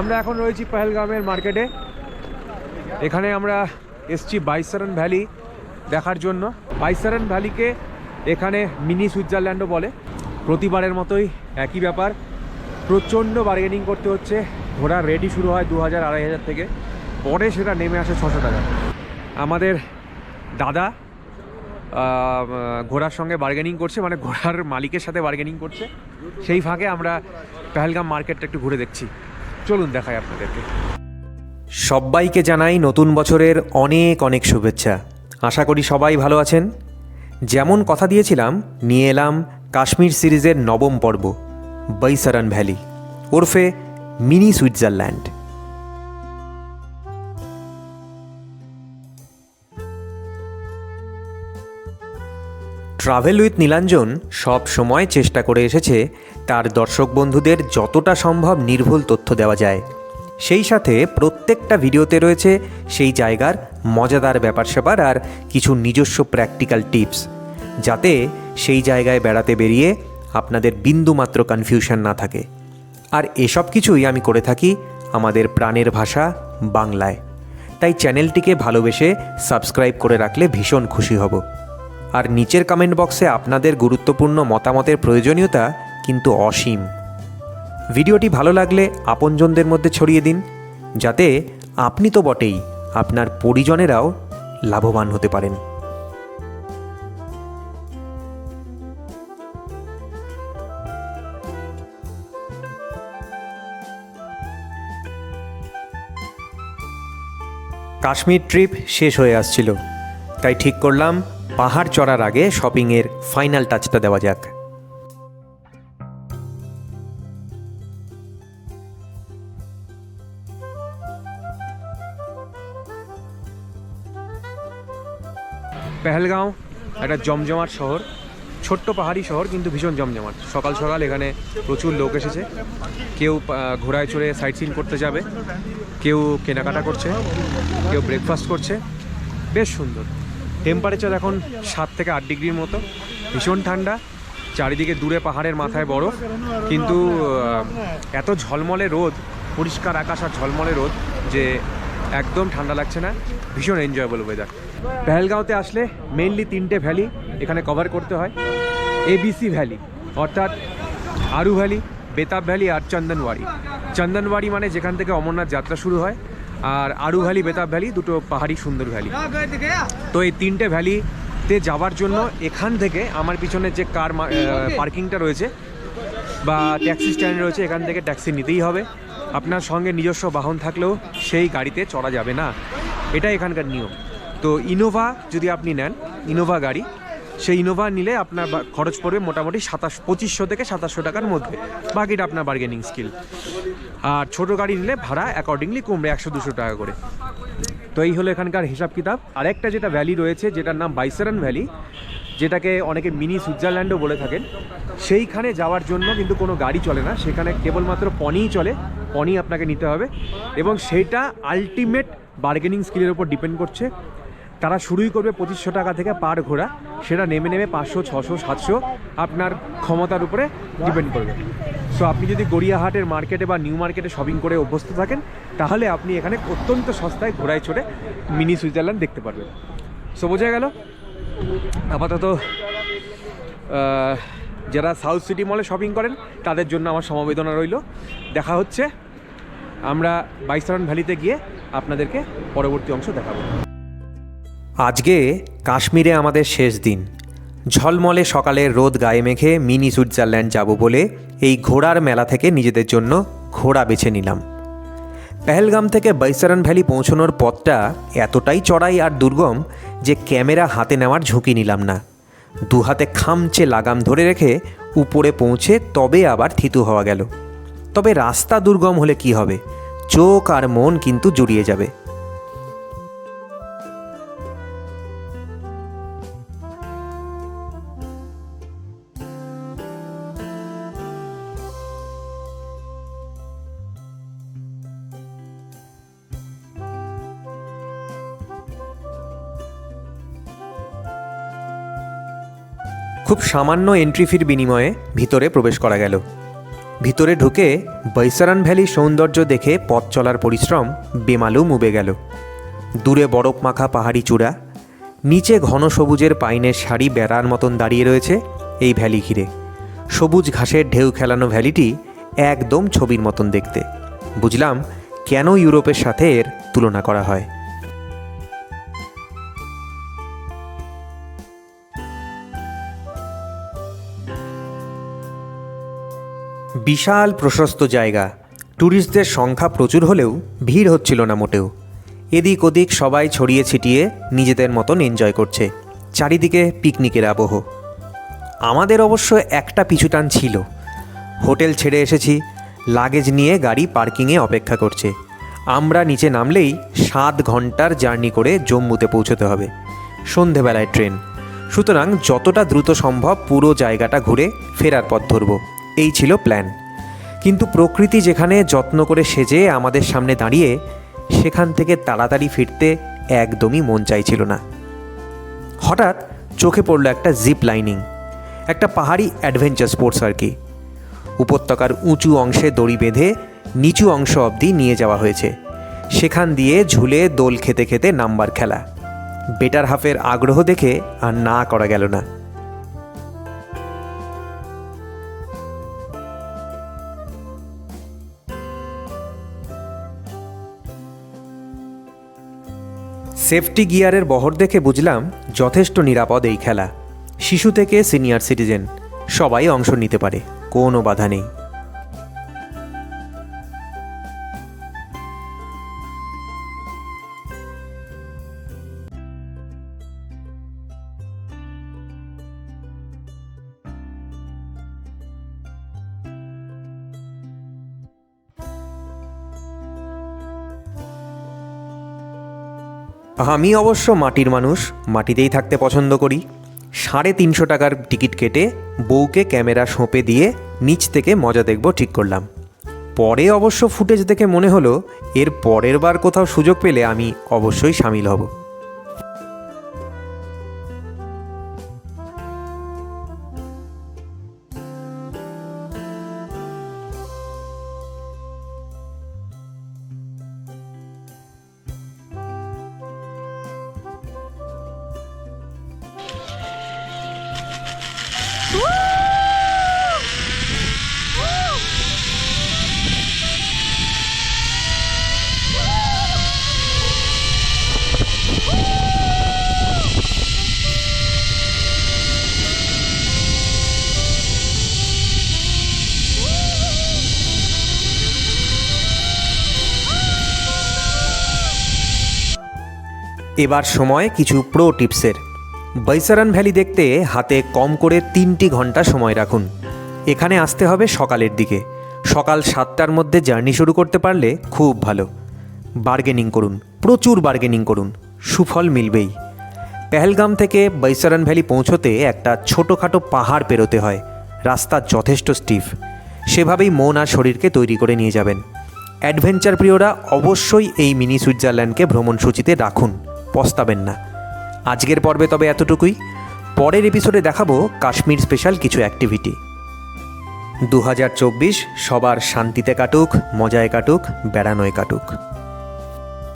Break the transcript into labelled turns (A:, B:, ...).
A: আমরা এখন রয়েছি পহেলগামের মার্কেটে। এখানে আমরা এসছি বাইসারন ভ্যালি দেখার জন্য। বাইসারন ভ্যালিকে এখানে মিনি সুইজারল্যান্ডও বলে। প্রতিবারের মতোই একই ব্যাপার। প্রচণ্ড বার্গেনিং করতে হচ্ছে। ঘোড়ার রেডি শুরু হয় দু হাজার আড়াই হাজার থেকে। পরে সেটা নেমে আসে ছশো টাকা। আমাদের দাদা ঘোড়ার সঙ্গে বার্গেনিং করছে মানে ঘোড়ার মালিকের সাথে বার্গেনিং করছে। সেই ফাঁকে আমরা পেহেলগাম মার্কেটটা একটু ঘুরে দেখছি। চলুন দেখাই আপনাদেরকে।
B: সবাইকে জানাই নতুন বছরের অনেক অনেক শুভেচ্ছা। আশা করি সবাই ভালো আছেন। যেমন কথা দিয়েছিলাম, নিয়ে এলাম কাশ্মীর সিরিজের নবম পর্ব বৈসারান ভ্যালি, ওরফে mini Switzerland. Travel with Nilanjan সব সময় চেষ্টা করে এসেছে তার দর্শক বন্ধুদের যতটা সম্ভব নির্ভুল তথ্য দেওয়া যায়। সেই সাথে প্রত্যেকটা ভিডিওতে রয়েছে সেই জায়গার মজাদার ব্যাপার স্যাপার আর কিছু নিজস্ব প্র্যাকটিক্যাল টিপস যাতে সেই জায়গায় বেড়াতে বেরিয়ে আপনাদের বিন্দুমাত্র কনফিউশন না থাকে। আর এসব কিছুই আমি করে থাকি আমাদের প্রাণের ভাষা বাংলায়। তাই চ্যানেলটিকে ভালোবেসে সাবস্ক্রাইব করে রাখলে ভীষণ খুশি হব। আর নিচের কমেন্ট বক্সে আপনাদের গুরুত্বপূর্ণ মতামতের প্রয়োজনীয়তা কিন্তু অসীম। ভিডিওটি ভালো লাগলে আপনজনদের মধ্যে ছড়িয়ে দিন, যাতে আপনি তো বটেই আপনার পরিজনেরাও লাভবান হতে পারেন। কাশ্মীর ট্রিপ শেষ হয়ে আসছিল, তাই ঠিক করলাম পাহাড় চড়ার আগে শপিংয়ের ফাইনাল টাচটা দেওয়া যাক।
A: পেহেলগাঁও, একটা জমজমাট শহর। ছোট্ট পাহাড়ি শহর, কিন্তু ভীষণ জমজমাট। সকাল সকাল এখানে প্রচুর লোক এসেছে। কেউ ঘোড়ায় চড়ে সাইট সিন করতে যাবে। কেউ কেনাকাটা করছে। কেউ ব্রেকফাস্ট করছে। বেশ সুন্দর। টেম্পারেচার এখন সাত থেকে আট ডিগ্রির মতো। ভীষণ ঠান্ডা, চারিদিকে দূরে পাহাড়ের মাথায় বরফ। কিন্তু এত ঝলমলে রোদ, পরিষ্কার আকাশ আর ঝলমলে রোদ যে একদম ঠান্ডা লাগছে না। ভীষণ এনজয়েবল ওয়েদার পেহেলগাঁওতে আসলে মেইনলি তিনটে ভ্যালি এখানে কভার করতে হয়। এবিসি ভ্যালি অর্থাৎ আরু ভ্যালি বেতাব ভ্যালি আর চন্দনওয়াড়ি চন্দনওয়াড়ি মানে যেখান থেকে অমরনাথ যাত্রা শুরু হয়। আর আরু ভ্যালি, বেতাব ভ্যালি, দুটো পাহাড়ি সুন্দর ভ্যালি। তো এই তিনটে ভ্যালিতে যাওয়ার জন্য এখান থেকে আমার পিছনে যে কার পার্কিংটা রয়েছে বা ট্যাক্সি স্ট্যান্ড রয়েছে, এখান থেকে ট্যাক্সি নিতেই হবে। আপনার সঙ্গে নিজস্ব বাহন থাকলেও সেই গাড়িতে চড়া যাবে না। এটা এখানকার নিয়ম। তো ইনোভা যদি আপনি নেন ইনোভা গাড়ি সেই ইনোভা নিলে আপনার খরচ পড়বে মোটামুটি সাতাশ, পঁচিশশো থেকে সাতাশশো টাকার মধ্যে। বাকিটা আপনার বার্গেনিং স্কিল আর ছোট গাড়ি নিলে ভাড়া অ্যাকর্ডিংলি কমবে একশো দুশো টাকা করে। তো এই হলো এখানকার হিসাব কিতাব। আরেকটা যেটা ভ্যালি রয়েছে, যেটার নাম বাইসারান ভ্যালি যেটাকে অনেকে মিনি সুইজারল্যান্ডও বলে থাকেন, সেইখানে যাওয়ার জন্য কিন্তু কোনো গাড়ি চলে না। সেখানে কেবলমাত্র পনিই চলে পনি আপনাকে নিতে হবে। এবং সেটা আলটিমেট বার্গেনিং স্কিলের উপর ডিপেন্ড করছে। তারা শুরুই করবে পঁচিশশো টাকা থেকে পার ঘোরা সেটা নেমে নেমে পাঁচশো, ছশো, সাতশো আপনার ক্ষমতার উপরে ডিপেন্ড করবে। সো আপনি যদি গড়িয়াহাটের মার্কেটে বা নিউ মার্কেটে শপিং করে অভ্যস্ত থাকেন, তাহলে আপনি এখানে অত্যন্ত সস্তায় ঘোড়ায় চড়ে মিনি সুইজারল্যান্ড দেখতে পারবেন। সো বোঝা গেল? আপাতত যারা সাউথ সিটি মলে শপিং করেন, তাদের জন্য আমার সমবেদনা রইল। দেখা হচ্ছে। আমরা বাইসারন ভ্যালিতে গিয়ে আপনাদেরকে পরবর্তী অংশ দেখাবো।
B: আজকে কাশ্মীরে আমাদের শেষ দিন। ঝলমলে সকালে রোদ গায়ে মেখে মিনি সুইজারল্যান্ড যাব বলে এই ঘোড়ার মেলা থেকে নিজেদের জন্য ঘোড়া বেছে নিলাম। পেহেলগাম থেকে বৈসারান ভ্যালি পৌঁছানোর পথটা এতটাই চড়াই আর দুর্গম যে ক্যামেরা হাতে নেওয়ার ঝুঁকি নিলাম না। দু হাতে খামচে লাগাম ধরে রেখে উপরে পৌঁছে তবে আবার থিতু হওয়া গেল। তবে রাস্তা দুর্গম হলে কি হবে? চোখ আর মন কিন্তু জুড়িয়ে যাবে। খুব সামান্য এন্ট্রি ফির বিনিময়ে ভিতরে প্রবেশ করা গেল। ভিতরে ঢুকে বৈসারান ভ্যালি সৌন্দর্য দেখে পথ চলার পরিশ্রম বেমালুম উবে গেল। দূরে বরফ মাখা পাহাড়ি চূড়া, নিচে ঘন সবুজের পাইনের শাড়ি বেড়ার মতন দাঁড়িয়ে রয়েছে এই ভ্যালি ঘিরে। সবুজ ঘাসের ঢেউ খেলানো ভ্যালিটি একদম ছবির মতন দেখতে। বুঝলাম কেন ইউরোপের সাথে এর তুলনা করা হয়। বিশাল প্রশস্ত জায়গা। ট্যুরিস্টদের সংখ্যা প্রচুর হলেও ভিড় হচ্ছিল না মোটেও। এদিক ওদিক সবাই ছড়িয়ে ছিটিয়ে নিজেদের মতন এনজয় করছে। চারিদিকে পিকনিকের আবহ। আমাদের অবশ্য একটা পিছুটান ছিল। হোটেল ছেড়ে এসেছি লাগেজ নিয়ে গাড়ি পার্কিংয়ে অপেক্ষা করছে। আমরা নিচে নামলেই সাত ঘণ্টার জার্নি করে জম্মুতে পৌঁছতে হবে। সন্ধেবেলায় ট্রেন। সুতরাং যতটা দ্রুত সম্ভব পুরো জায়গাটা ঘুরে ফেরার পথ ধরব। এই ছিল প্ল্যান। কিন্তু প্রকৃতি যেখানে যত্ন করে সেজে আমাদের সামনে দাঁড়িয়ে, সেখান থেকে তাড়াতাড়ি ফিরতে একদমই মন চাইছিল না। হঠাৎ চোখে পড়ল একটা জিপ লাইনিং, একটা পাহাড়ি অ্যাডভেঞ্চার স্পোর্টস আর কি। উপত্যকার উঁচু অংশে দড়ি বেঁধে নিচু অংশ অবধি নিয়ে যাওয়া হয়েছে। সেখান দিয়ে ঝুলে দোল খেতে খেতে নাম্বার খেলা। বেটার হাফের আগ্রহ দেখে আর না করা গেল না। সেফটি গিয়ারের বহর দেখে বুঝলাম যথেষ্ট নিরাপদ এই খেলা। শিশু থেকে সিনিয়র সিটিজেন, সবাই অংশ নিতে পারে, কোনো বাধা নেই। আমি অবশ্য মাটির মানুষ, মাটিতেই থাকতে পছন্দ করি। সাড়ে তিনশো টাকার টিকিট কেটে বউকে ক্যামেরা সঁপে দিয়ে নিচ থেকে মজা দেখব ঠিক করলাম। পরে অবশ্য ফুটেজ দেখে মনে হলো, এর পরের বার কোথাও সুযোগ পেলে আমি অবশ্যই সামিল হব। এবার সময় কিছু প্রো টিপসের বৈসারান ভ্যালি দেখতে হাতে কম করে তিনটি ঘণ্টা সময় রাখুন। এখানে আসতে হবে সকালের দিকে। সকাল সাতটার মধ্যে জার্নি শুরু করতে পারলে খুব ভালো। বার্গেনিং করুন, প্রচুর বার্গেনিং করুন, সুফল মিলবেই। পেহেলগাম থেকে বৈসারান ভ্যালি পৌঁছতে একটা ছোটোখাটো পাহাড় পেরোতে হয়। রাস্তা যথেষ্ট স্টিফ সেভাবেই মন আর শরীরকে তৈরি করে নিয়ে যাবেন। অ্যাডভেঞ্চার প্রিয়রা অবশ্যই এই মিনি সুইজারল্যান্ডকে ভ্রমণসূচিতে রাখুন। পস্তাবেন না। আজকের পর্বে তবে এতটুকুই। পরের এপিসোডে দেখাবো কাশ্মীর স্পেশাল কিছু অ্যাক্টিভিটি দু হাজার চব্বিশ সবার শান্তিতে কাটুক, মজায় কাটুক, বেড়ানোয় কাটুক।